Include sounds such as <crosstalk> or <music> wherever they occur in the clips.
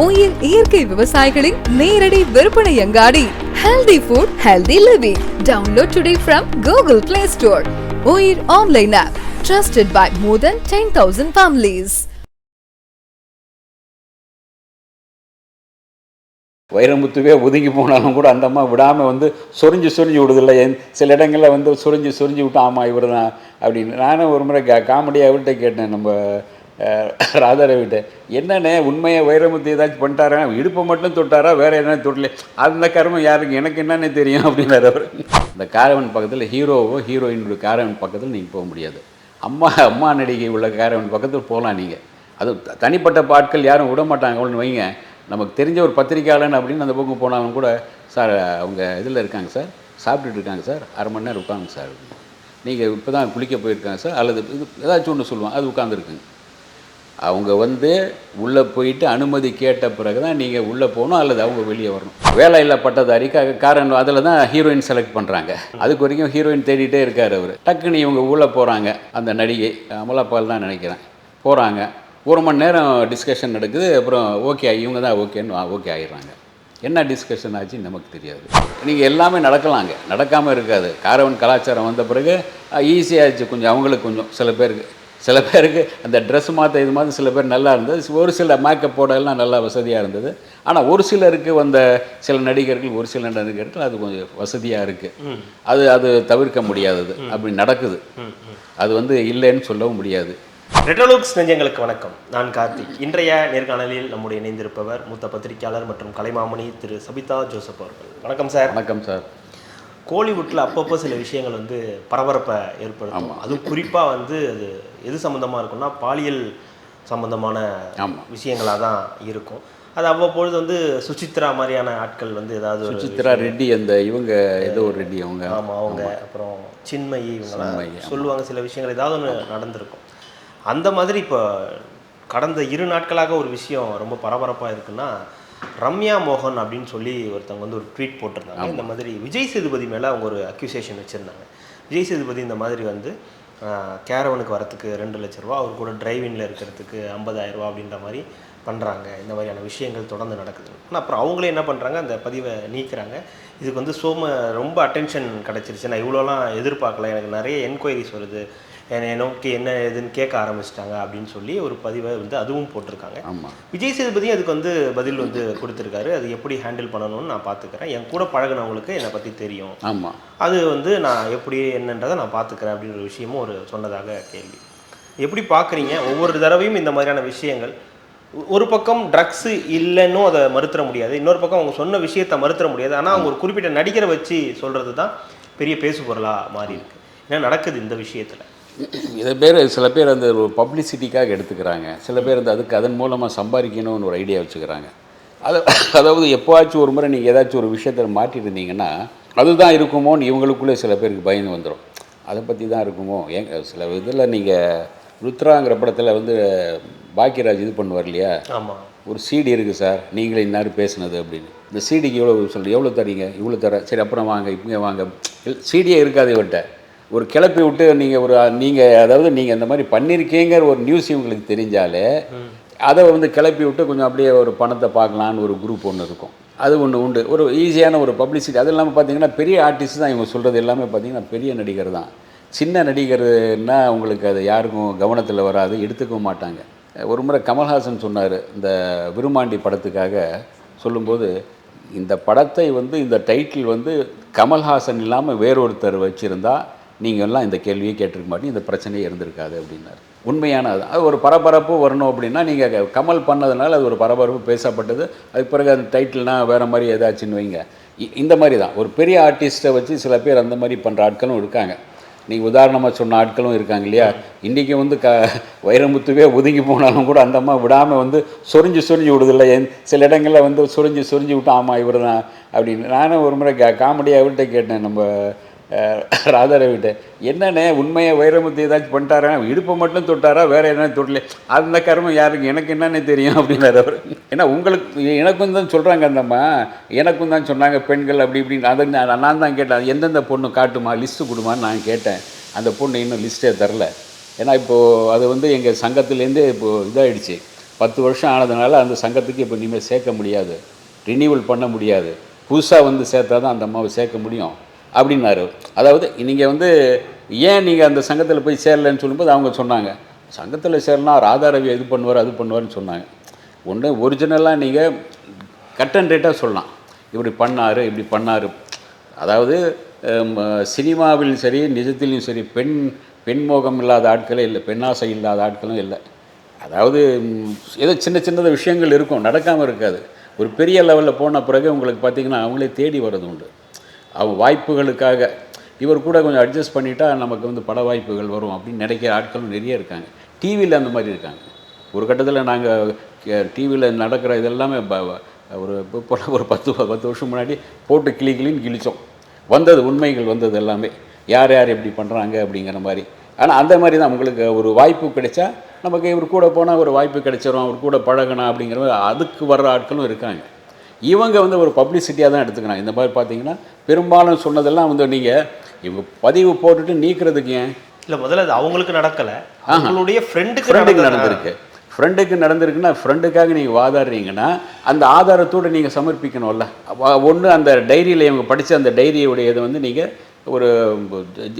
Oil இயற்கை விவசாயிகளின் நேரடி விற்பனை அங்காடி. Healthy food healthy living download today from Google Play Store Oyil online app trusted by more than ten thousand families வைரமுத்துவே ஒதுங்கி போனாலும் கூட அந்த அம்மா விடாமல் வந்து சொரிஞ்சு சொரிஞ்சு விடுதில்ல. என் சில இடங்களில் வந்து சொரிஞ்சு சொரிஞ்சு விட்டு ஆமாம் இவர் தான் அப்படின்னு. நானும் ஒரு முறை கா காமெடியாக அவர்கிட்ட கேட்டேன். நம்ம ராதாரவிட்ட என்னண்ணே உண்மையை வைரமுத்து ஏதாச்சும் பண்ணிட்டாரா? இடுப்பை மட்டும் தொட்டாரா? வேறு என்ன தொட்டல. அந்த கர்மம் யாருக்கு? எனக்கு என்னன்னே தெரியும் அப்படின்னாரு அவர். இந்த காரவன் பக்கத்தில் ஹீரோவோ ஹீரோயினுடைய காரவன் பக்கத்தில் நீங்கள் போக முடியாது. அம்மா அம்மா நடிகை உள்ள காரவன் பக்கத்தில் போகலாம் நீங்கள் அது தனிப்பட்ட பாட்கள் யாரும் விட மாட்டாங்க அவ்வளோன்னு வைங்க. நமக்கு தெரிஞ்ச ஒரு பத்திரிக்கையாளன் அப்படின்னு அந்த பக்கம் போனாலும் கூட சார் அவங்க இதில் இருக்காங்க சார். சாப்பிட்டுட்டு இருக்காங்க சார். அரை மணி நேரம் உட்காங்க சார். நீங்கள் இப்போ தான் குளிக்க போயிருக்காங்க சார். அல்லது இது ஏதாச்சும் ஒன்று சொல்லுவாங்க அது உட்காந்துருக்குங்க அவங்க வந்து உள்ளே போயிட்டு அனுமதி கேட்ட பிறகு தான் நீங்கள் உள்ளே போகணும் அல்லது அவங்க வெளியே வரணும். வேலையில்லா பட்டதாரிக்காக பட்டதாரி காரணம் அதில் தான் ஹீரோயின் செலக்ட் பண்ணுறாங்க அதுக்கு வரைக்கும் ஹீரோயின் தேடிட்டே இருக்கார் அவர். டக்குன்னு இவங்க உள்ளே போகிறாங்க அந்த நடிகை அமலாப்பால் தான் நினைக்கிறேன். போகிறாங்க ஒரு மணி நேரம் டிஸ்கஷன் நடக்குது. அப்புறம் ஓகே இவங்க தான் ஓகேன்னு ஓகே ஆயிடுறாங்க. என்ன டிஸ்கஷன் ஆச்சுன்னு நமக்கு தெரியாது. நீங்கள் எல்லாமே நடக்கலாங்க. நடக்காமல் இருக்காது. காரவன் கலாச்சாரம் வந்த பிறகு ஈஸியாகிடுச்சு கொஞ்சம் அவங்களுக்கு கொஞ்சம். சில பேருக்கு சில பேருக்கு அந்த ட்ரெஸ் மாற்ற இது மாதிரி சில பேர் நல்லா இருந்தது. ஒரு சில மேக்கப் போடலாம் நல்லா வசதியாக இருந்தது. ஆனால் ஒரு சிலருக்கு வந்த சில நடிகர்கள் ஒரு சில நடிகர்கள் அது கொஞ்சம் வசதியாக இருக்குது அது அது தவிர்க்க முடியாதது. அப்படி நடக்குது. அது வந்து இல்லைன்னு சொல்லவும் முடியாது. ரெட்ரோலுக்ஸ் நெஞ்சங்களுக்கு வணக்கம். நான் கார்த்திக். இன்றைய நேர்காணலில் நம்முடைய இணைந்திருப்பவர் மூத்த பத்திரிகையாளர் மற்றும் கலைமாமணி திரு. சபிதா ஜோசப் அவர்கள். வணக்கம் சார். வணக்கம் சார். கோலிவுட்டில் அப்பப்போ சில விஷயங்கள் வந்து பரபரப்பை ஏற்படுத்தும். அதுவும் குறிப்பாக வந்து அது எது சம்மந்தமாக இருக்கும்னா பாலியல் சம்மந்தமான விஷயங்களாக தான் இருக்கும். அது அவ்வப்பொழுது வந்து சுசித்ரா மாதிரியான ஆட்கள் வந்து ஏதாவது சுசித்ரா ரெட்டி அந்த இவங்க ஏதோ ஒரு ரெட்டி அவங்க. ஆமாம் அவங்க. அப்புறம் சின்மயி இவங்கெல்லாம். சொல்லுவாங்க சில விஷயங்கள். ஏதாவது ஒன்று நடந்திருக்கும். அந்த மாதிரி இப்போ கடந்த இரு நாட்களாக ஒரு விஷயம் ரொம்ப பரபரப்பாக இருக்குன்னா ரம்யா மோகன் அப்படின்னு சொல்லி ஒருத்தவங்க வந்து ஒரு ட்வீட் போட்டிருந்தாங்க. இந்த மாதிரி விஜய் சேதுபதி மேலே அவங்க ஒரு அக்யூசேஷன் வச்சுருந்தாங்க. விஜய் சேதுபதி இந்த மாதிரி வந்து கேரவனுக்கு வரத்துக்கு ரெண்டு லட்ச ரூபா அவர் கூட டிரைவிங்கில் இருக்கிறதுக்கு 50000 ரூபா அப்படின்ற மாதிரி பண்ணுறாங்க இந்த மாதிரியான விஷயங்கள் தொடர்ந்து நடக்குது. ஆனால் அப்புறம் அவங்களே என்ன பண்ணுறாங்க அந்த பதிவை நீக்குறாங்க. இதுக்கு வந்து சோம ரொம்ப அட்டென்ஷன் கிடச்சிருச்சு நான் இவ்வளோலாம் எதிர்பார்க்கல. எனக்கு நிறைய என்கொயரிஸ் வருது. என்னை நோக்கி என்ன ஏதுன்னு கேட்க ஆரம்பிச்சிட்டாங்க அப்படின்னு சொல்லி ஒரு பதிவை வந்து அதுவும் போட்டிருக்காங்க. விஜய் சேதுபதி அதுக்கு வந்து பதில் வந்து கொடுத்துருக்காரு. அது எப்படி ஹேண்டில் பண்ணணும்னு நான் பார்த்துக்கிறேன். என் கூட பழகுனவங்களுக்கு என்னை பற்றி தெரியும். ஆமாம் அது வந்து நான் எப்படி என்னன்றதை நான் பார்த்துக்கிறேன் அப்படின்ற ஒரு விஷயமும் ஒரு சொன்னதாக கேள்வி. எப்படி பார்க்குறீங்க? ஒவ்வொரு தடவையும் இந்த மாதிரியான விஷயங்கள். ஒரு பக்கம் ட்ரக்ஸு இல்லைன்னும் அதை மறுத்துற முடியாது. இன்னொரு பக்கம் அவங்க சொன்ன விஷயத்தை மறுத்துற முடியாது. ஆனால் அவங்க ஒரு குறிப்பிட்ட நடிகரை வச்சு சொல்கிறது தான் பெரிய பேசு பொருளாக மாறி இருக்கு. என்ன நடக்குது இந்த விஷயத்தில்? இதை பேர் சில பேர் அந்த ஒரு பப்ளிசிட்டிக்காக எடுத்துக்கிறாங்க. சில பேர் அந்த அதுக்கு அதன் மூலமாக சம்பாதிக்கணும்னு ஒரு ஐடியா வச்சுக்கிறாங்க. அது அதாவது எப்போவாச்சும் ஒரு முறை நீங்கள் ஏதாச்சும் ஒரு விஷயத்தை மாட்டிட்டு இருந்தீங்கன்னா அதுதான் இருக்குமோன்னு இவங்களுக்குள்ளே சில பேருக்கு பயந்து வந்துடும் அதை பற்றி தான் இருக்குமோ? ஏங்க சில இதில் நீங்கள் ருத்ராங்கிற படத்தில் வந்து பாக்கியராஜ் இது பண்ணுவார் இல்லையா? ஆமாம் ஒரு சிடி இருக்குது சார் நீங்களே இந்நேரம் பேசுனது அப்படின்னு. இந்த சிடிக்கு எவ்வளோ சொல்கிறீங்க எவ்வளோ தரீங்க? இவ்வளோ தர சரி அப்புறம் வாங்க இங்கே வாங்க. சிடியே இருக்காது இவர்கிட்ட. ஒரு கிளப்பி விட்டு நீங்கள் ஒரு நீங்கள் அதாவது நீங்கள் இந்த மாதிரி பண்ணியிருக்கீங்கிற ஒரு நியூஸ் இவங்களுக்கு தெரிஞ்சாலே அதை வந்து கிளப்பி விட்டு கொஞ்சம் அப்படியே ஒரு பணத்தை பார்க்கலான்னு ஒரு குரூப் ஒன்று இருக்கும். அது ஒன்று உண்டு. ஒரு ஈஸியான ஒரு பப்ளிசிட்டி அது இல்லாமல் பார்த்தீங்கன்னா பெரிய ஆர்டிஸ்ட் தான் இவங்க சொல்கிறது எல்லாமே பார்த்தீங்கன்னா பெரிய நடிகர் தான். சின்ன நடிகர்னா உங்களுக்கு அது யாருக்கும் கவனத்தில் வராது எடுத்துக்கவும் மாட்டாங்க. ஒரு முறை கமல்ஹாசன் சொன்னார் இந்த விருமாண்டி படத்துக்காக சொல்லும்போது இந்த படத்தை வந்து இந்த டைட்டில் வந்து கமல்ஹாசன் இல்லாமல் வேறொருத்தர் வச்சுருந்தா நீங்கள் எல்லாம் இந்த கேள்வியை கேட்டிருக்க மாட்டீங்க இந்த பிரச்சனையே இருந்திருக்காது அப்படின்னாரு. உண்மையான அது. அது ஒரு பரபரப்பு வரணும் அப்படின்னா நீங்கள் கமல் பண்ணதுனால அது ஒரு பரபரப்பு பேசப்பட்டது. அதுக்கு பிறகு அந்த டைட்டில்னா வேறு மாதிரி ஏதாச்சுன்னு வைங்க. இ- இந்த மாதிரி தான். ஒரு பெரிய ஆர்டிஸ்ட்டை வச்சு சில பேர் அந்த மாதிரி பண்ணுற ஆட்களும் இருக்காங்க. நீங்கள் உதாரணமாக சொன்ன ஆட்களும் இருக்காங்க இல்லையா? இன்றைக்கி வந்து க வைரமுத்துவே ஒதுங்கி போனாலும் கூட அந்த அம்மா விடாமல் வந்து சொரிஞ்சு சொரிஞ்சு விடுதில்ல. என் சில இடங்களில் வந்து சொரிஞ்சு சொரிஞ்சு விட்டு ஆமாம் இவர் தான் அப்படின்னு. நானும் ஒரு முறை கா காமெடியாக விட்டு கேட்டேன். நம்ம ராதாரவிட்ட என்னண்ணே உண்மையை வைரமுத்து ஏதாச்சும் பண்ணிட்டாரா? இடுப்பை மட்டும் தொட்டாரா? வேறு என்ன தொட்டல? அந்த கர்மம் யாருக்கு? எனக்கு என்னன்னே தெரியும் அப்படின்னாரு அவர். ஏன்னா உங்களுக்கு எனக்கும் தான் சொல்கிறாங்க அந்தம்மா எனக்கும் தான் சொன்னாங்க பெண்கள் அப்படி இப்படின்னு. அதை நான் நான் தான் கேட்டேன். எந்தெந்த பொண்ணு காட்டுமா லிஸ்ட்டு கொடுமான்னு நான் கேட்டேன். அந்த பொண்ணு இன்னும் லிஸ்ட்டே தரல. ஏன்னா இப்போது அது வந்து எங்கள் சங்கத்துலேருந்து இப்போது இதாகிடுச்சு பத்து வருஷம் ஆனதுனால அந்த சங்கத்துக்கு இப்போ இனிமேல் சேர்க்க முடியாது. ரினியூவல் பண்ண முடியாது. புதுசாக வந்து சேர்த்தா தான் அந்த அம்மாவை சேர்க்க முடியும். அப்படின்னாரு. அதாவது நீங்கள் வந்து ஏன் நீங்கள் அந்த சங்கத்தில் போய் சேரலைன்னு சொல்லும்போது அவங்க சொன்னாங்க. சங்கத்தில் சேரலாம் ராதாரவி இது பண்ணுவார் அது பண்ணுவார்னு சொன்னாங்க. ஒன்று ஒரிஜினலாக நீங்கள் கட் அண்ட் ரேட்டாக சொல்லலாம். இப்படி பண்ணார் இப்படி பண்ணார். அதாவது சினிமாவிலும் சினிமாவில் சரி நிஜத்திலையும் சரி பெண் பெண்மோகம் இல்லாத ஆட்களே இல்லை பெண்ணாசை இல்லாத ஆட்களும் இல்லை. அதாவது ஏதோ சின்ன சின்னத விஷயங்கள் இருக்கும் நடக்காமல் இருக்காது. ஒரு பெரிய லெவலில் போன பிறகு உங்களுக்கு பார்த்தீங்கன்னா அவங்களே தேடி வர்றது உண்டு. வாய்ப்புகளுக்காக இவர் கூட கொஞ்சம் அட்ஜஸ்ட் பண்ணிட்டா நமக்கு வந்து பட வாய்ப்புகள் வரும் அப்படின்னு நினைக்கிற ஆட்களும் நிறைய இருக்காங்க. டிவியில் அந்த மாதிரி இருக்காங்க. ஒரு கட்டத்தில் நாங்கள் டிவியில் நடக்கிற இதெல்லாமே ஒரு இப்போ ஒரு பத்து பத்து வருஷம் முன்னாடி போட்டு கிளி கிளின்னு கிழிச்சோம். வந்தது உண்மைகள் வந்தது எல்லாமே. யார் யார் எப்படி பண்ணுறாங்க அப்படிங்கிற மாதிரி. ஆனால் அந்த மாதிரி தான் உங்களுக்கு ஒரு வாய்ப்பு கிடைச்சா நமக்கு இவர் கூட போனால் ஒரு வாய்ப்பு கிடைச்சிரும் அவர் கூட பழகணும் அப்படிங்கிற மாதிரி அதுக்கு வர்ற ஆட்களும் இருக்காங்க. இவங்க வந்து ஒரு பப்ளிசிட்டியாக தான் எடுத்துக்கிறாங்க. இந்த மாதிரி பார்த்தீங்கன்னா பெரும்பாலும் சொன்னதெல்லாம் வந்து நீங்கள் இவங்க பதிவு போட்டுட்டு நீக்கிறதுக்கு ஏன்? இல்ல முதல்ல அது அவங்களுக்கு நடக்கல. அவங்களுடைய ஃப்ரெண்டுக்கு ஃப்ரெண்டுக்கு நடந்திருக்கு. ஃப்ரெண்டுக்கு நடந்திருக்குன்னா ஃப்ரெண்டுக்காக நீங்கள் வாதாடுறீங்கன்னா அந்த ஆதாரத்தோடு நீங்கள் சமர்ப்பிக்கணும்ல. ஒன்று அந்த டைரியில் இவங்க படித்த அந்த டைரியுடைய இதை வந்து நீங்கள் ஒரு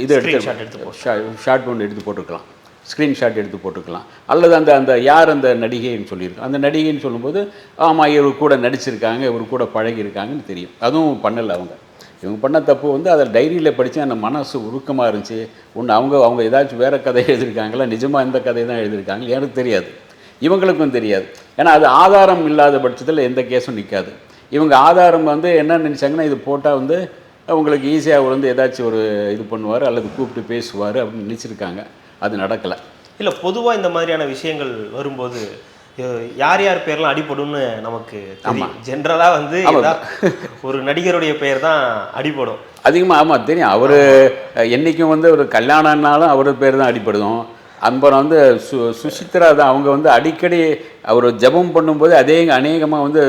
இது எடுத்து ஷார்ட் ஒன்று எடுத்து போட்டுக்கலாம் ஸ்க்ரீன்ஷாட் எடுத்து போட்டுக்கலாம். அல்லது அந்த அந்த யார் அந்த நடிகைன்னு சொல்லியிருக்கோம் அந்த நடிகைன்னு சொல்லும்போது ஆமாம் இவர் கூட நடிச்சிருக்காங்க இவர் கூட பழகியிருக்காங்கன்னு தெரியும். அதுவும் பண்ணலை அவங்க. இவங்க பண்ண தப்பு வந்து அதில் டைரியில் படித்து அந்த மனசு உருக்கமாக இருந்துச்சு. ஒன்று அவங்க அவங்க ஏதாச்சும் வேறு கதை எழுதியிருக்காங்களா? நிஜமாக இந்த கதை தான் எழுதியிருக்காங்க எனக்கு தெரியாது. இவங்களுக்கும் தெரியாது. ஏன்னா அது ஆதாரம் இல்லாத பட்சத்தில் எந்த கேஸும் நிற்காது இவங்க ஆதாரம் வந்து என்ன நினச்சாங்கன்னா இது போட்டால் வந்து உங்களுக்கு ஈஸியாக வந்து ஏதாச்சும் ஒரு இது பண்ணுவார் அல்லது கூப்பிட்டு பேசுவார் அப்படின்னு நினச்சிருக்காங்க. அது நடக்கலை. இல்ல பொதுவா இந்த மாதிரியான விஷயங்கள் வரும்போது யார் யார் பேர்லாம் அடிபடும்னு நமக்கு தெரியும். ஜென்ரலா வந்து ஒரு நடிகருடைய பெயர் தான் அடிபடும். அதிகமாக ஆமாம் தெரியும். அவர் என்றைக்கும் வந்து ஒரு கல்யாணம்னாலும் அவர் பேர் தான் அடிப்படுதும் அப்புறம் வந்து சு சுசித்ரா தான் அவங்க வந்து அடிக்கடி அவர் ஜெபம் பண்ணும்போது அதே அநேகமாக வந்து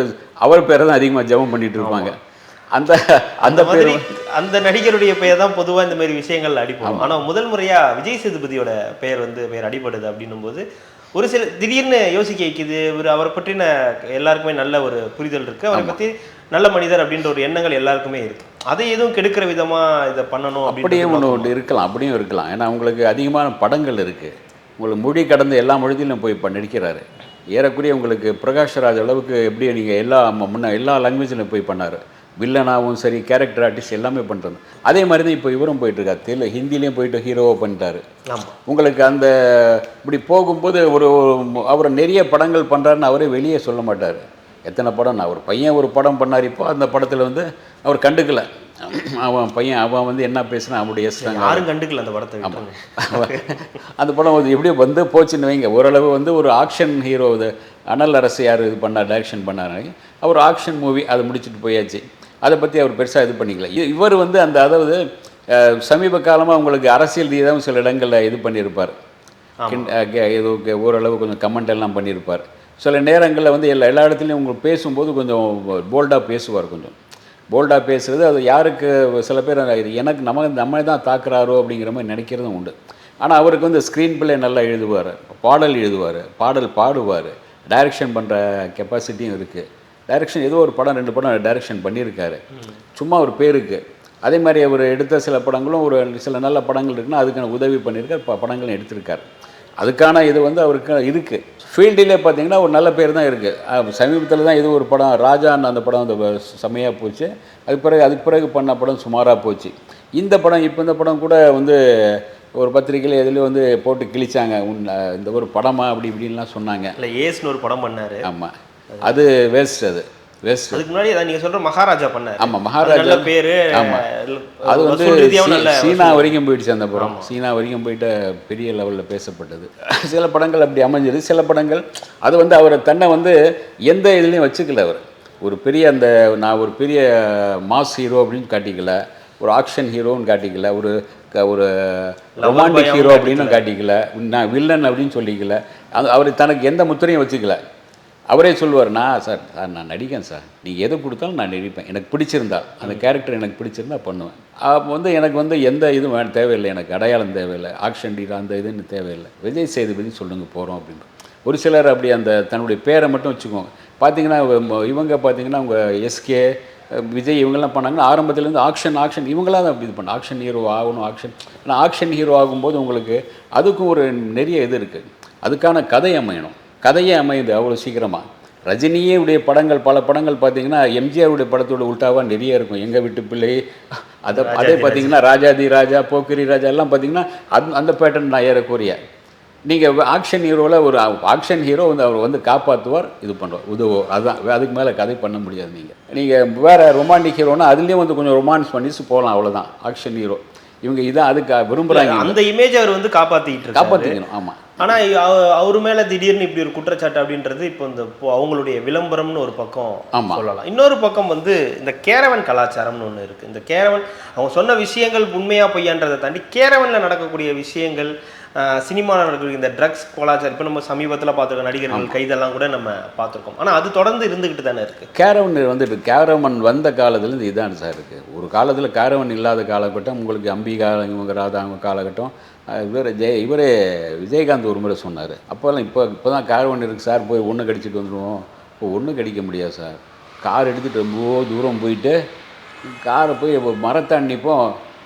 அவர் பேரை தான் அதிகமாக ஜெபம் பண்ணிட்டு இருப்பாங்க. அந்த அந்த மாதிரி அந்த நடிகருடைய பெயர் தான் பொதுவா இந்த மாதிரி விஷயங்கள் அடிபடும் ஆனா முதல் முறையா விஜய் சேதுபதியோட பெயர் வந்து பெயர் அடிபடுது அப்படின்னும் போது ஒரு சில திடீர்னு யோசிக்க வைக்குது ஒரு அவரை பற்றின எல்லாருக்குமே நல்ல ஒரு புரிதல் இருக்கு. அவரை பத்தி நல்ல மனிதர் அப்படின்ற ஒரு எண்ணங்கள் எல்லாருக்குமே இருக்கு. அதை எதுவும் கெடுக்கிற விதமா இதை பண்ணணும் அப்படியே ஒன்று ஒன்று இருக்கலாம் அப்படியும் இருக்கலாம். ஏன்னா உங்களுக்கு அதிகமான படங்கள் இருக்குது உங்களுக்கு மொழி கடந்த எல்லா மொழியிலும் போய் இப்போ நடிக்கிறாரு. ஏறக்குறைய உங்களுக்கு பிரகாஷ்ராஜ் அளவுக்கு எப்படி நீங்கள் எல்லா முன்ன எல்லா லாங்குவேஜிலும் போய் பண்ணார். வில்லனாகவும் சரி கேரக்டர் ஆர்டிஸ்ட் எல்லாமே பண்ணுறது அதே மாதிரி தான் இப்போ இவரும் போயிட்டுருக்காரு. தெரியல ஹிந்திலையும் போயிட்டு ஹீரோவாக பண்ணிட்டாரு. உங்களுக்கு அந்த இப்படி போகும்போது ஒரு அவர் நிறைய படங்கள் பண்ணுறாருன்னு அவரே வெளியே சொல்ல மாட்டார். எத்தனை படம்? நான் ஒரு பையன் ஒரு படம் பண்ணார் இப்போ அந்த படத்தில் வந்து அவர் கண்டுக்கல. அவன் பையன் அவன் வந்து என்ன பேசுனான் அவனுடைய யாரும் கண்டுக்கல அந்த படத்தை. அந்த படம் வந்து எப்படியோ வந்து போச்சுன்னு வைங்க. ஓரளவு வந்து ஒரு ஆக்ஷன் ஹீரோ இது அனல் அரசு யார் இது பண்ணார் டைரக்ஷன் பண்ணார். அவர் ஆக்ஷன் மூவி அதை முடிச்சுட்டு போயாச்சு. அதை பற்றி அவர் பெருசாக இது பண்ணிக்கல. இ- இவர் வந்து அந்த அதாவது சமீப காலமாக உங்களுக்கு அரசியல் ரீதியாகவும் சில இடங்களில் இது பண்ணியிருப்பார் கே- ஓரளவு கொஞ்சம் கமெண்ட் எல்லாம் பண்ணியிருப்பார் சில நேரங்களில் வந்து எல்லா எல்லா இடத்துலையும் உங்களுக்கு பேசும்போது கொஞ்சம் போல்டாக பேசுவார் கொஞ்சம். போல்டாக பேசுகிறது அது யாருக்கு சில பேர் இது எனக்கு நம்ம நம்ம தான் தாக்குறாரோ அப்படிங்கிற மாதிரி நினைக்கிறதும் உண்டு. ஆனால் அவருக்கு வந்து ஸ்க்ரீன் பிளே நல்லா எழுதுவார். பாடல் எழுதுவார். பாடல் பாடுவார். டைரக்ஷன் பண்ணுற கெப்பாசிட்டியும் இருக்குது டைரக்ஷன் ஏதோ ஒரு படம் ரெண்டு படம் டைரக்ஷன் பண்ணியிருக்காரு. சும்மா ஒரு பேருக்கு. அதே மாதிரி அவர் எடுத்த சில படங்களும் ஒரு சில நல்ல படங்கள் இருக்குன்னா அதுக்கான உதவி பண்ணியிருக்கார் ப படங்களும் எடுத்திருக்கார். அதுக்கான இது வந்து அவருக்கு இருக்குது ஃபீல்டிலே பார்த்தீங்கன்னா ஒரு நல்ல பேர் தான் இருக்குது சமீபத்தில் தான் இது ஒரு படம் ராஜான்னு அந்த படம் அந்த செம்மையாக போச்சு. அதுக்கு பிறகு அதுக்கு பிறகு பண்ண படம் சுமாராக போச்சு. இந்த படம் இப்போ இந்த படம் கூட வந்து ஒரு பத்திரிக்கையில் எதுலேயும் வந்து போட்டு கிழிச்சாங்க. உன் இந்த ஒரு படமா அப்படி இப்படின்லாம் சொன்னாங்க. இல்ல ஏஸ்னு ஒரு படம் பண்ணாரு. ஆமாம் அது வேஸ்ட் அது வேஸ்ட் அதுக்கு முன்னாடி நீங்க சொல்ற மகாராஜா பண்ணாரு. ஆமா, மகாராஜா. பேரு. ஆமா. அது வந்து சீனா. வரைக்கும் போயிடுச்சு அந்த படம். சீனா வரைக்கும் போயிட்டு பெரிய லெவலில் பேசப்பட்டது. <laughs> சில படங்கள் அப்படி அமைஞ்சது. சில படங்கள் அது வந்து அவர் தன்னை வந்து எந்த இதுலேயும் வச்சுக்கல அவர். ஒரு பெரிய அந்த நான் ஒரு பெரிய மாஸ் ஹீரோ அப்படின்னு காட்டிக்கல. ஒரு ஆக்ஷன் ஹீரோன்னு காட்டிக்கல. ஒரு ஒரு ரொமான்டிக் ஹீரோ அப்படின்னு காட்டிக்கல. நான் வில்லன் அப்படின்னு சொல்லிக்கல. அவர் தனக்கு எந்த முத்திரையும் வச்சுக்கல. அவரே சொல்லுவார் நான் சார் சார் நான் நடிக்கேன் சார். நீங்கள் எதை கொடுத்தாலும் நான் நடிப்பேன். எனக்கு பிடிச்சிருந்தா அந்த கேரக்டர் எனக்கு பிடிச்சிருந்தா பண்ணுவேன். அப்போ வந்து எனக்கு வந்து எந்த இதுவும் வேணும் தேவையில்லை. எனக்கு அடையாளம் தேவையில்லை. ஆக்ஷன் டீரா அந்த இதுன்னு தேவையில்லை. விஜய் சேதுபதி சொல்லுங்க போகிறோம் அப்படின்னு. ஒரு சிலர் அப்படி அந்த தன்னுடைய பேரை மட்டும் வச்சுக்குவாங்க பார்த்தீங்கன்னா இவ- இவங்க பார்த்தீங்கன்னா அவங்க எஸ்கே விஜய் இவங்கெல்லாம் பண்ணாங்கன்னா ஆரம்பத்துலேருந்து ஆக்ஷன் ஆக்ஷன் இவங்களாம் தான் அப்படி இது பண்ண ஆக்ஷன் ஹீரோ ஆகணும் ஆக்ஷன் ஆனால் ஆக்ஷன் ஹீரோ ஆகும்போது உங்களுக்கு அதுக்கும் ஒரு நிறைய இது இருக்குது அதுக்கான கதை அமையணும். கதையே அமையுது அவ்வளோ சீக்கிரமாக ரஜினியே உடைய படங்கள் பல படங்கள் பார்த்தீங்கன்னா எம்ஜிஆருடைய படத்தோட உல்டாவாக நிறைய இருக்கும். எங்கள் வீட்டு பிள்ளை அதை அதே பார்த்தீங்கன்னா ராஜாதி ராஜா போக்கிரி ராஜா எல்லாம் பார்த்தீங்கன்னா அந்த அந்த பேட்டர்ன் நான் ஏறக்குறைய. நீங்கள் ஆக்ஷன் ஹீரோவில் ஒரு ஆக்ஷன் ஹீரோ வந்து அவர் வந்து காப்பாற்றுவார் இது பண்ணுவார் உதவுவார். அதுதான் அதுக்கு மேலே கதை பண்ண முடியாது நீங்கள் நீங்கள் வேறு ரொமான்டிக் ஹீரோனா அதுலேயும் வந்து கொஞ்சம் ரொமான்ஸ் பண்ணிட்டு போகலாம் அவ்வளோதான் ஆக்ஷன் ஹீரோ இவங்க இதான் அதுக்கு விரும்புகிறாங்க அந்த இமேஜ் அவர் வந்து காப்பாத்திக்கிட்டு இருக்காரு. காப்பாற்றிக்கணும் ஆமாம் ஆனா அவ- அவர் மேல திடீர்னு இப்படி ஒரு குற்றச்சாட்டு அப்படின்றது இப்போ இந்த அவங்களுடைய விளம்பரம்னு ஒரு பக்கம் ஆமா. சொல்லலாம். இன்னொரு பக்கம் வந்து இந்த கேரவன் கலாச்சாரம்னு ஒன்று இருக்கு. இந்த கேரவன் அவங்க சொன்ன விஷயங்கள் உண்மையா பொய்யான்றதை தாண்டி கேரவன்ல நடக்கக்கூடிய விஷயங்கள் சினிமாவில் நடக்கக்கூடிய இந்த ட்ரக்ஸ் கலாச்சாரம் இப்போ நம்ம சமீபத்தில் பார்த்துருக்க நடிகர்கள் கைதெல்லாம் கூட நம்ம பார்த்துருக்கோம். ஆனா அது தொடர்ந்து இருந்துகிட்டு தானே இருக்கு. கேரவன் வந்துட்டு கேரவன் வந்த காலத்துலேருந்து இதான் சார் இருக்குது ஒரு காலத்தில் கேரவன் இல்லாத காலகட்டம் உங்களுக்கு அம்பிகா இவங்க ராதா அவங்க காலகட்டம் இவர் ஜெய இவரே விஜயகாந்த் ஒரு முறை சொன்னார். அப்போல்லாம் இப்போ இப்போ தான் கேரவன் இருக்குது சார் போய் ஒன்று கடிச்சிட்டு வந்துடுவோம் இப்போ ஒன்றும் கடிக்க முடியாது சார். கார் எடுத்துகிட்டு ரொம்ப தூரம் போயிட்டு காரை போய் மரத்தான்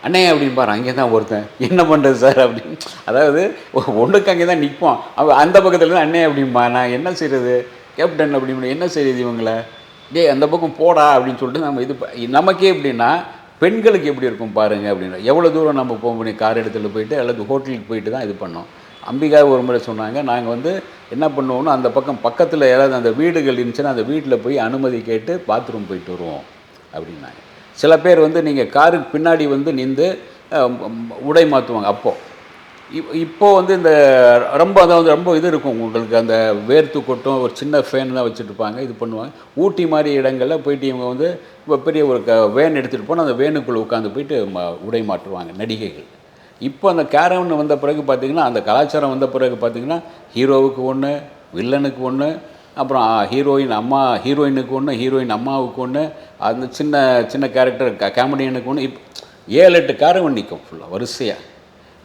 அண்ணே அண்ணே பாரு அங்கே தான் ஒருத்தன். என்ன பண்ணுறது சார் அப்படின்னு. அதாவது ஒன்றுக்கு அங்கே தான் நிற்போம் அவன் அந்த பக்கத்தில் தான் அண்ணே அப்படிம்பா நான் என்ன செய்கிறது கேப்டன் அப்படின்னு என்ன செய்யுது இவங்கள? டே அந்த பக்கம் போடா அப்படின்னு சொல்லிட்டு நம்ம இது நமக்கே எப்படின்னா பெண்களுக்கு எப்படி இருக்கும் பாருங்க அப்படின்னா எவ்வளோ தூரம் நம்ம போக முடியும்? கார் இடத்துல போயிட்டு அல்லது ஹோட்டலுக்கு போயிட்டு தான் இது பண்ணோம். அம்பிகா ஒரு முறை சொன்னாங்க நாங்கள் வந்து என்ன பண்ணுவோம்னா அந்த பக்கம் பக்கத்தில் யாராவது அந்த வீடுகள் இருந்துச்சுன்னா அந்த வீட்டில் போய் அனுமதி கேட்டு பாத்ரூம் போயிட்டு வருவோம் அப்படின்னாங்க. சில பேர் வந்து நீங்கள் காருக்கு பின்னாடி வந்து நின்று உடை மாற்றுவாங்க அப்போது இப் இப்போது வந்து இந்த ரொம்ப அதாவது ரொம்ப இது இருக்கும் உங்களுக்கு அந்த வேர்த்து கொட்டும் ஒரு சின்ன ஃபேன் தான் வச்சுருப்பாங்க இது பண்ணுவாங்க. ஊட்டி மாதிரி இடங்களில் போயிட்டு இவங்க வந்து இப்போ பெரிய ஒரு க வேன் எடுத்துகிட்டு போனால் அந்த வேனுக்குள்ளே உட்காந்து போயிட்டு உடை மாற்றுவாங்க நடிகைகள். இப்போ அந்த கேரவன் வந்த பிறகு பார்த்தீங்கன்னா அந்த கலாச்சாரம் வந்த பிறகு பார்த்தீங்கன்னா ஹீரோவுக்கு ஒன்று வில்லனுக்கு ஒன்று அப்புறம் ஹீரோயின் அம்மா ஹீரோயினுக்கு ஒன்று ஹீரோயின் அம்மாவுக்கு ஒன்று அந்த சின்ன சின்ன கேரக்டர் காமெடியனுக்கு ஒன்று இப் ஏழு எட்டு கேரவன் நிற்கும் ஃபுல்லாக வரிசையாக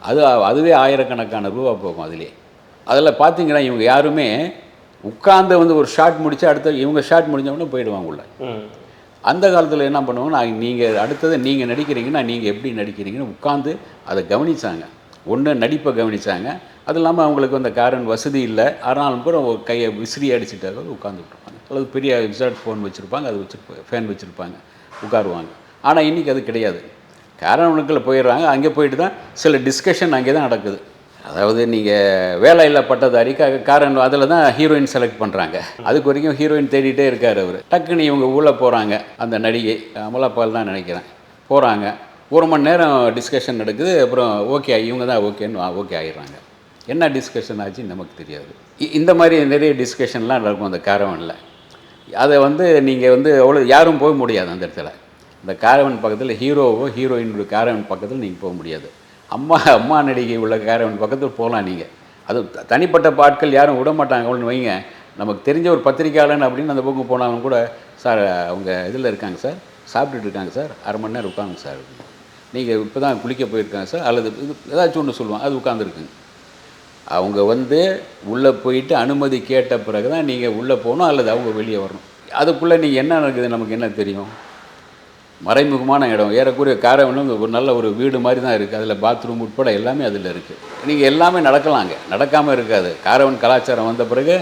அது அதுவே ஆயிரக்கணக்கான ரூபா போகும் அதிலே அதில் பார்த்தீங்கன்னா இவங்க யாருமே உட்கார்ந்து வந்து ஒரு ஷாட் முடிச்சு அடுத்த இவங்க ஷாட் முடிஞ்ச உடனே போயிடுவாங்க உள்ள. அந்த காலத்தில் என்ன பண்ணுவாங்க நான் நீங்கள் அடுத்தது நீங்கள் நடிக்கிறீங்கன்னா நீங்கள் எப்படி நடிக்கிறீங்கன்னு உட்காந்து அதை கவனிச்சாங்க. ஒன்று நடிப்பை கவனிச்சாங்க. அது இல்லாமல் அவங்களுக்கு அந்த காரன் வசதி இல்லை. ஆனாலும் கூட கையை விசிறி அடிச்சுட்டாங்க உட்காந்துட்ருப்பாங்க அல்லது பெரிய ரிசார்ட் ஃபோன் வச்சுருப்பாங்க அது வச்சுருப்பாங்க ஃபேன் வச்சுருப்பாங்க உட்காருவாங்க. ஆனால் இன்றைக்கி அது கிடையாது. காரணங்களுக்குள்ள போயிடுறாங்க. அங்கே போயிட்டு தான் சில டிஸ்கஷன் அங்கே தான் நடக்குது. அதாவது நீங்கள் வேலை இல்லை பட்டதாரிக்கு காரன் அதில் தான் ஹீரோயின் செலக்ட் பண்ணுறாங்க அதுக்கு வரைக்கும் ஹீரோயின் தேடிட்டே இருக்கார் அவர். டக்குன்னு இவங்க உள்ளே போகிறாங்க அந்த நடிகை அமலாபால் தான் நினைக்கிறேன். போகிறாங்க ஒரு மணி நேரம் டிஸ்கஷன் நடக்குது அப்புறம் ஓகே இவங்க தான் ஓகேன்னு ஓகே ஆகிடுறாங்க என்ன டிஸ்கஷன் ஆச்சு நமக்கு தெரியாது. இ- இந்த மாதிரி நிறைய டிஸ்கஷன்லாம் நடக்கும் அந்த காரவனில் அதை வந்து நீங்கள் வந்து அவ்வளோ யாரும் போக முடியாது அந்த இடத்துல. இந்த காரவன் பக்கத்தில் ஹீரோவோ ஹீரோயினுடைய காரவன் பக்கத்தில் நீங்கள் போக முடியாது. அம்மா அம்மா நடிகை உள்ள காரவன் பக்கத்தில் போகலாம் நீங்கள் அது த- தனிப்பட்ட பாட்கள் யாரும் விட மாட்டாங்க அவ்வளோன்னு வைங்க. நமக்கு தெரிஞ்ச ஒரு பத்திரிக்கையாளன் அப்படின்னு அந்த பக்கம் போனவங்க கூட சார் அவங்க இதில் இருக்காங்க சார் சாப்பிட்டுட்டு இருக்காங்க சார் அரை மணி நேரம் இருக்காங்க சார். நீங்கள் இப்போ தான் குளிக்க போயிருக்காங்க சார் அல்லது இது ஏதாச்சும் ஒன்று சொல்லுவாங்க அது உட்காந்துருக்குங்க அவங்க வந்து உள்ளே போயிட்டு அனுமதி கேட்ட பிறகு தான் நீங்கள் உள்ளே போகணும் அல்லது அவங்க வெளியே வரணும். அதுக்குள்ளே நீங்கள் என்ன நடக்குது நமக்கு என்ன தெரியும்? மறைமுகமான இடம் ஏறக்குறைய காரவனும் ஒரு நல்ல ஒரு வீடு மாதிரி தான் இருக்குது அதில் பாத்ரூம் உட்பட எல்லாமே அதில் இருக்குது நீங்கள் எல்லாமே நடக்கலாங்க. நடக்காமல் இருக்காது. காரவன் கலாச்சாரம் வந்த பிறகு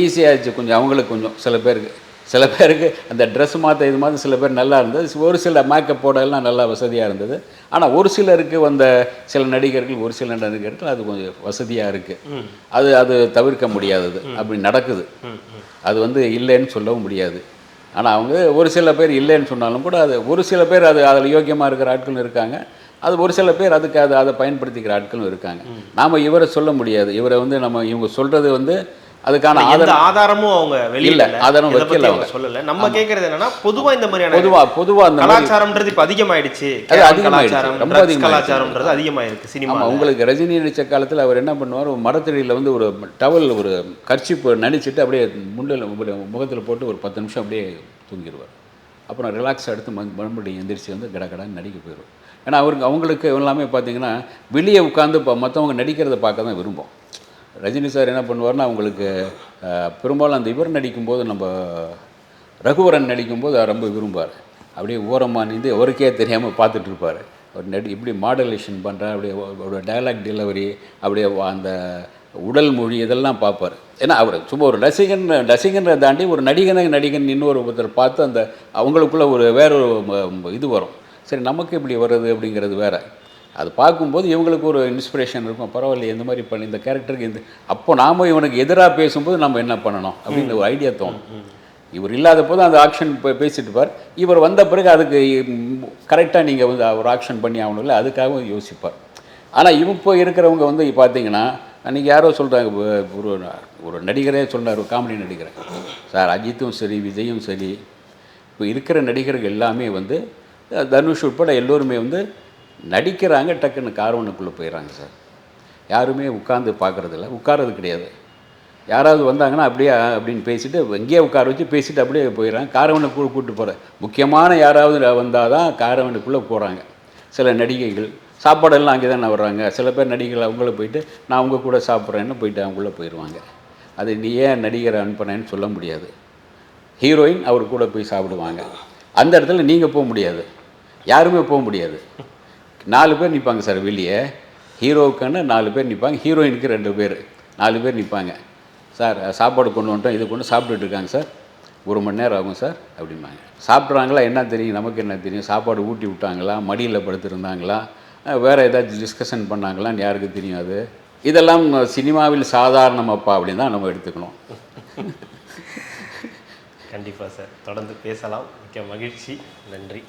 ஈஸியாகிடுச்சு கொஞ்சம் அவங்களுக்கு கொஞ்சம் சில பேருக்கு. சில பேருக்கு அந்த ட்ரெஸ் மாற்ற இது மாதிரி சில பேர் நல்லா இருந்தது. ஒரு சில மேக்கப் போடலாம் நல்லா வசதியாக இருந்தது. ஆனால் ஒரு சிலருக்கு வந்த சில நடிகர்கள் ஒரு சில நடிகர்கள் அது கொஞ்சம் வசதியாக இருக்குது அது அது தவிர்க்க முடியாதது. அப்படி நடக்குது. அது வந்து இல்லைன்னு சொல்லவும் முடியாது. ஆனால் அவங்க ஒரு சில பேர் இல்லைன்னு சொன்னாலும் கூட அது ஒரு சில பேர் அது அதில் யோக்கியமாக இருக்கிற ஆட்களும் இருக்காங்க. அது ஒரு சில பேர் அதுக்கு அதை அதை பயன்படுத்திக்கிற ஆட்களும் இருக்காங்க. நாம் இவரை சொல்ல முடியாது. இவரை வந்து நம்ம இவங்க சொல்கிறது வந்து அதுக்கான ஆதரவு ஆதாரமும் அவங்க வெளியில ஆதாரம் வைக்கல அவங்க. சொல்லல. நம்ம கேக்குறது என்னன்னா பொதுவா இந்த மாதிரியான பொதுவாக பொதுவாக அந்த கலாச்சாரம்ன்றது இப்ப அதிகமாயிடுச்சு. அது அதிகமாயிடுச்சு. கலாச்சாரம் ரொம்ப அதிகமாயிடுச்சு. கலாச்சாரம்ன்றது அதிகமாயிருக்கு சினிமா உங்களுக்கு ரஜினி நடித்த காலத்தில் அவர் என்ன பண்ணுவார்? ஒரு மரத்தடியில் வந்து ஒரு டவல் ஒரு கர்ச்சிப்பு நடிச்சிட்டு அப்படியே முண்டில் முகத்தில் போட்டு ஒரு பத்து நிமிஷம் அப்படியே தூங்கிடுவார் அப்புறம் ரிலாக்ஸ் எடுத்து மறுபடியும் எந்திரிச்சு வந்து கடகடான்னு நடிக்க போயிடுவார் ஏன்னா அவருக்கு அவங்களுக்கு எல்லாமே பார்த்தீங்கன்னா வெளியே உட்காந்து இப்போ மற்றவங்க நடிக்கிறத பார்க்க தான் விரும்பும். ரஜினி சார் என்ன பண்ணுவார்னா அவங்களுக்கு பெரும்பாலும் அந்த இவர் நடிக்கும்போது நம்ம ரகுவரன் நடிக்கும்போது அவர் ரொம்ப விரும்புவார். அப்படியே ஓரமாக நின்று அவருக்கே தெரியாமல் பார்த்துட்டு இருப்பார். அவர் நடி இப்படி மாடலேஷன் பண்ணுறார் அப்படியே அவரோட டைலாக் டெலிவரி அப்படியே அந்த உடல் மொழி இதெல்லாம் பார்ப்பார். ஏன்னா அவர் சும்மா ஒரு ரசிகன் ரசிகனை தாண்டி ஒரு நடிகனை நடிகன் இன்னொரு ஒருத்தர் பார்த்து அந்த அவங்களுக்குள்ள ஒரு வேற ஒரு இது வரும். சரி நமக்கு இப்படி வருது அப்படிங்கிறது வேற. அது பார்க்கும்போது இவங்களுக்கு ஒரு இன்ஸ்பிரேஷன் இருக்கும். பரவாயில்ல இந்த மாதிரி பண்ணி இந்த கேரக்டருக்கு இந்த அப்போ நாம இவனுக்கு எதிராக பேசும்போது நம்ம என்ன பண்ணணும் அப்படின்னு ஒரு ஐடியா தோணும். இவர் இல்லாத போது அந்த ஆக்ஷன் பேசிட்டு இருப்பார். இவர் வந்த பிறகு அதுக்கு கரெக்டாக நீங்கள் வந்து ஒரு ஆக்ஷன் பண்ணி ஆகணும்ல அதுக்காகவும் யோசிப்பார். ஆனால் இப்போ இருக்கிறவங்க வந்து பார்த்தீங்கன்னா அன்றைக்கி யாரோ சொல்கிறாங்க ஒரு ஒரு நடிகரே சொன்னார் ஒரு காமெடி நடிகர். சார் அஜித்தும் சரி விஜயும் சரி இப்போ இருக்கிற நடிகர்கள் எல்லாமே வந்து தனுஷ் உட்பட எல்லோருமே வந்து நடிக்கிறாங்க டக்குன்னு காரவனுக்குள்ளே போயிடுறாங்க சார். யாருமே உட்காந்து பார்க்குறதில்ல. உட்கார்றது கிடையாது. யாராவது வந்தாங்கன்னா அப்படியே அப்படின்னு பேசிட்டு எங்கேயே உட்கார வச்சு பேசிட்டு அப்படியே போயிடுறாங்க. காரவனை கூ கூப்பிட்டு போகிற முக்கியமான யாராவது வந்தால் தான் காரவனுக்குள்ளே போகிறாங்க சில நடிகைகள் சாப்பாடெல்லாம் அங்கே தானே வர்றாங்க. சில பேர் நடிகைகள் அவங்கள போயிட்டு நான் அவங்க கூட சாப்பிட்றேன்னு போயிட்டு அவங்கள போயிடுவாங்க. அது நீ ஏன் நடிகரை அனுப்புனேன்னு சொல்ல முடியாது. ஹீரோயின் அவர் கூட போய் சாப்பிடுவாங்க. அந்த இடத்துல நீங்கள் போக முடியாது. யாருமே போக முடியாது. நாலு பேர் நிற்பாங்க சார் வெளியே. ஹீரோவுக்குன்னு நாலு பேர் நிற்பாங்க ஹீரோயினுக்கு ரெண்டு பேர். நாலு பேர் நிற்பாங்க. சார் சாப்பாடு கொண்டு வந்துட்டோம் இது கொண்டு சாப்பிட்டுட்டு இருக்காங்க சார். ஒரு மணி நேரம் ஆகும் சார் அப்படிம்பாங்க. சாப்பிட்றாங்களா என்ன தெரியும் நமக்கு என்ன தெரியும்? சாப்பாடு ஊட்டி விட்டாங்களா மடியில் படுத்திருந்தாங்களா? வேறு ஏதாச்சும் டிஸ்கஷன் பண்ணாங்களான்னு யாருக்கு தெரியும் அது? இதெல்லாம் சினிமாவில் சாதாரணமாப்பா அப்படின்னு தான் நம்ம எடுத்துக்கணும். கண்டிப்பாக சார். தொடர்ந்து பேசலாம். மிக்க மகிழ்ச்சி. நன்றி.